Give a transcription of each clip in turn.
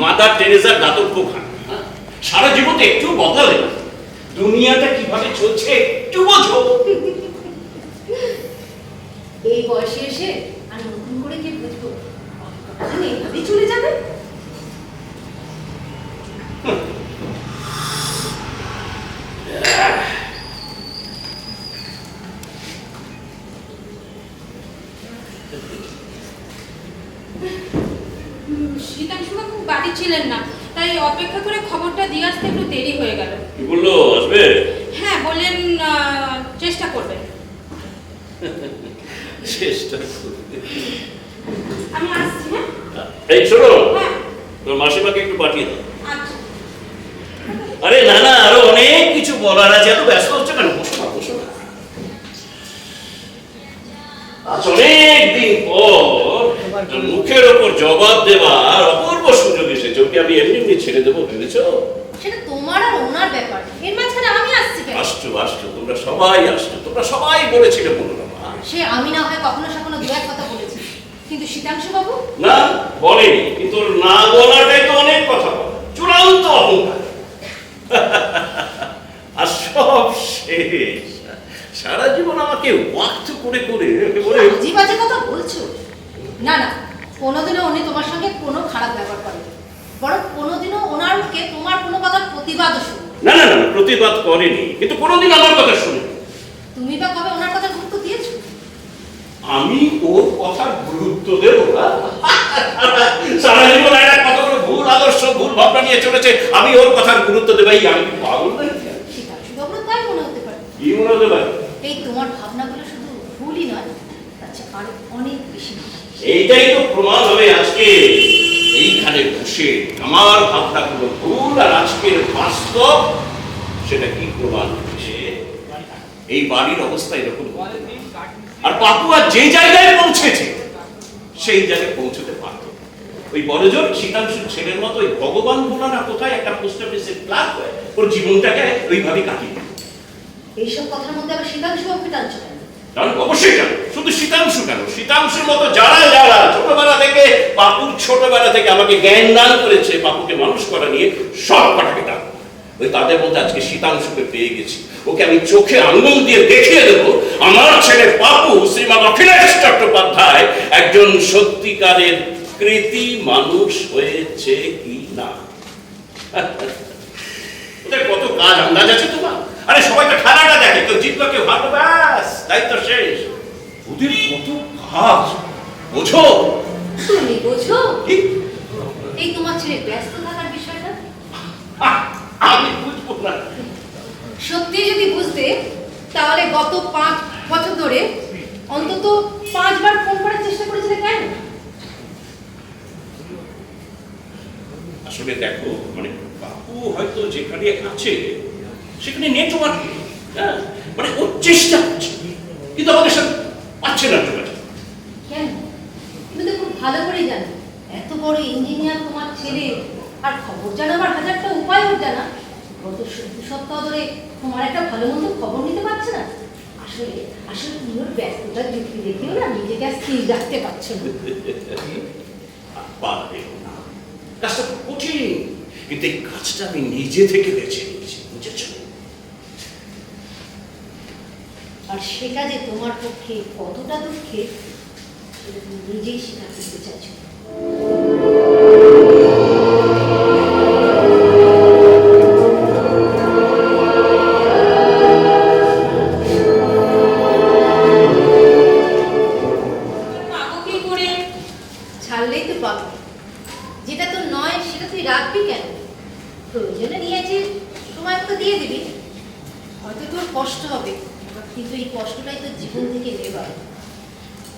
Mother টেরেজার দাতব্য খান? সারা জীবন একটু বদলালে না। দুনিয়াটা কীভাবে চলছে একটু বোঝো। এই বয়সে এসে আর নতুন করে কি বুঝব? চলে যাবে? বাড়ি ছিলেন না। তাই অপেক্ষা করে খবরটা দিয়ে আসতে একটু দেরি হয়ে গেল। কি বলল? আসবে? হ্যাঁ বললেন আহ, চেষ্টা করবেন। চেষ্টা করবে। আমি আসছি হ্যাঁ? এই শোনো। হ্যাঁ। তোর মাসিমাকে একটু পাঠিয়ে দাও। আচ্ছা। আরে না না আরও অনেক কিছু বলার আছে। এত ব্যস্ত হচ্ছে কেন? বসো না বসো না। আজ অনেক দিন পর মুখের ওপর জবাব দেওয়ার অপূর্ব ওকে আমি এমনি এমনি ছেড়ে দেবো ভেবেছো? সেটা তোমার আর ওনার ব্যাপার। এর মাঝখানে আমি আসছি কেন? আসছো আসছো তোমরা সবাই আসছো তোমরা সবাই বলেছিলে মনোরমা সে আমি না হয় কখনো সখনো দু এক কথা বলেছি। কিন্তু শীতাংশু বাবু? না বলেনি কিন্তু ওর না বলাটাই তো অনেক কথা বলে। চূড়ান্ত অহংকার। আর সব শেষ। সারা জীবন আমাকে ওয়াক্ত করে করে বাজে বাজে কথা বলছো? না না কোনোদিনও উনি তোমার সঙ্গে কোনো খারাপ ব্যবহার করেনি। বরং কোনোদিনও ওনার মুখে তোমার কোনো কথার প্রতিবাদও শুনি না না না প্রতিবাদ করেনি কিন্তু কোনোদিন আমার কথা শুনে তুমি বা কবে ওনার কথা গুরুত্ব দিয়েছ? আমি ওর কথার গুরুত্ব দেব না। সারা জীবন একটা কতগুলো ভুল আদর্শ ভুল ভাবনা নিয়ে চলেছে আমি ওর কথার গুরুত্ব দেবাই আমি পাগল নাকি? তাই মনে হতে পারে। কি মনে হতে পারে? এই তোমার ভাবনাগুলো শুধু ভুলই নয় চেয়ে আরও অনেক বেশি এইটাই তো প্রমাণ হবে আজকে। এইখানে বসে আমার ভাবনাগুলো ভুল আর আজকের বাস্তব, সেটা কি প্রমাণ হচ্ছে এই বাড়ির অবস্থা এরকম। আর পাপুয়া যে জায়গায় পৌঁছেছে, সেই জায়গায় পৌঁছতে পারত ওই বড়জোর শীতাংশু ছেলের মতো, ওই ভগবান বলা না কোথায় একটা পোস্ট অফিসের ক্লাব হয় ওর জীবনটাকে ওইভাবে কাটিয়ে। এইসব কথার মধ্যে আবার শীতাংশু বাবুকে টানছো কারণ অবশ্যই কেন শুধু শীতাংশু কেন? শীতাংশুর মতো যারা যারা ছোটবেলা থেকে পাপুর ছোটবেলা থেকে আমাকে জ্ঞান দান করেছে পাপুকে মানুষ করা নিয়ে সব কটাকে দান ওই তাদের মধ্যে আজকে শীতাংশুকে পেয়ে গেছি। ওকে আমি চোখে আঙুল দিয়ে দেখিয়ে দেবো। আমার ছেলে পাপু শ্রীমান অখিলেশ চট্টোপাধ্যায়, একজন সত্যিকারের কৃতি মানুষ হয়েছে কি না? ওদের কত কাজ, আন্দাজ আছে তোমার? আরে সবাই তো খেলাটা দেখে, কেউ জিতলো কেউ শেষ ওদের কত কাজ বোঝো? তুমি বোঝো? কি? এই তোমার ছেলে ব্যস্ত থাকার বিষয়টা? আমি বুঝব না। সত্যি যদি বুঝতে তাহলে গত পাঁচ বছর ধরে অন্তত পাঁচবার ফোন করার চেষ্টা করেছিলে কেন? আসলে দেখো মানে বাপু হয়তো যেখানে আছে সেখানে নেটওয়ার্ক হ্যাঁ? মানে ও চেষ্টা করছে কিন্তু আমাদের সাথে পাচ্ছে না যোগাযোগ কেন? তুমি তো খুব ভালো করেই জানো। এত বড় ইঞ্জিনিয়ার তোমার ছেলে আর খবর জানাবার হাজারটা উপায় ওর জানা। গত দু সপ্তাহ ধরে তোমার একটা ভালো মন্দ খবর নিতে পারছে না। আসলে আসলে তুমি ওর ব্যস্ততার যুক্তি দেখেও না নিজেকে আর স্থির রাখতে পারছ না। পারবে না। কাজটা কঠিন। কিন্তু এই কাজটা আমি নিজে থেকে বেছে নিয়েছি বুঝেছ আর সেটা যে তোমার পক্ষে কতটা তুমি নিজেই স্বীকার করতে চাইছো। তো যেটা তো নয়, সেটা তুই রাখবি কেন? প্রয়োজনে নিয়েছিস সময় মতো দিয়ে দিবি। হয়তো তোর কষ্ট হবে। কিন্তু এই কষ্টটাই তোর জীবন থেকে নেবার।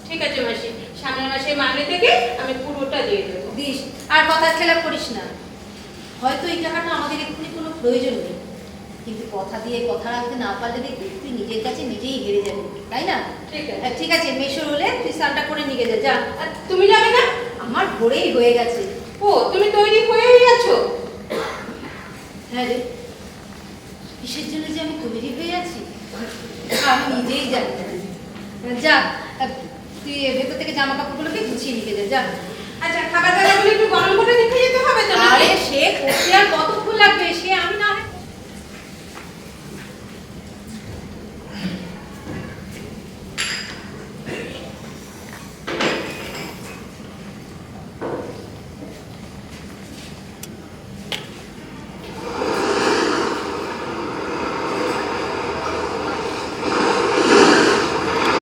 ঠিক আছে মাসি সামনের মাসে মাইনে থেকে আমি পুরোটা দিয়ে দেবো। দিস আর কথা খেলাপ করিস না। হয়তো এই টাকাটা আমাদের এক্ষুনি কোনো প্রয়োজন নেই। কিন্তু কথা দিয়ে কথা রাখতে না পারলে দেখবি তুই নিজের কাছে নিজেই হেরে যাবি তাই না? ঠিক আছে। ঠিক আছে মেশোর হলে তুই স্নানটা করে নিয়ে যা যা। আর তুমি যাবে না? আমার ভোরেই হয়ে গেছে। ও তুমি তৈরি হয়েই আছো? হ্যাঁ রে কিসের জন্য যে আমি তৈরি হয়ে আছি? আমি নিজেই জানি যা তুই ভেতর থেকে জামা কাপড়গুলোকে গুছিয়ে নিয়ে যা যা আচ্ছা খাবারগুলো একটু গরম করে রেখে যেতে হবে তো সে আর কতক্ষণ লাগবে? সে আমি না